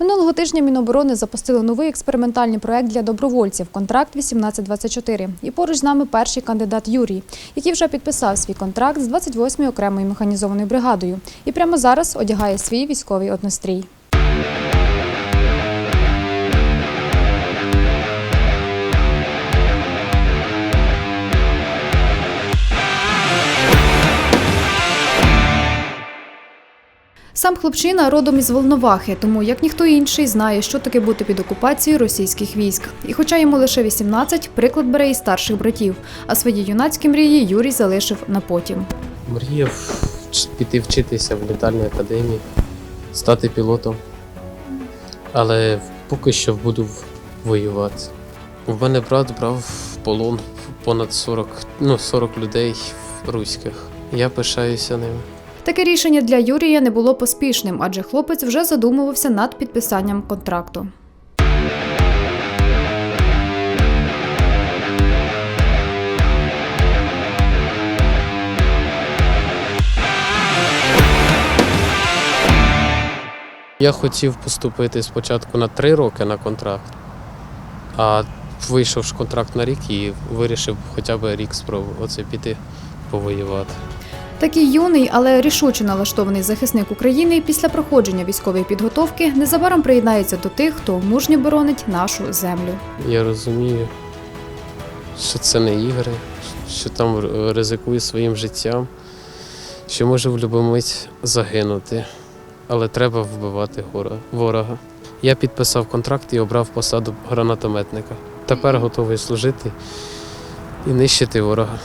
Минулого тижня Міноборони запустили новий експериментальний проект для добровольців Контракт 1824. І поруч з нами перший кандидат Юрій, який вже підписав свій контракт з 28-ю окремою механізованою бригадою. І прямо зараз одягає свій військовий однострій. Сам хлопчина родом із Волновахи, тому як ніхто інший знає, що таке бути під окупацією російських військ. І хоча йому лише 18, приклад бере і старших братів. А свої юнацькі мрії Юрій залишив на потім. Мріяв піти вчитися в літальній академії, стати пілотом. Але поки що буду воювати. У мене брат брав в полон понад 40, ну, 40 людей руських. Я пишаюся ним. Таке рішення для Юрія не було поспішним, адже хлопець вже задумувався над підписанням контракту. Я хотів поступити спочатку на 3 роки на контракт, а вийшов ж контракт на рік і вирішив хоча б рік спробувати оце піти повоювати. Такий юний, але рішуче налаштований захисник України після проходження військової підготовки незабаром приєднається до тих, хто мужньо боронить нашу землю. Я розумію, що це не ігри, що там р- ризикую своїм життям, що може в будь-яку мить загинути, але треба вбивати ворога. Я підписав контракт і обрав посаду гранатометника. Тепер готовий служити і нищити ворога.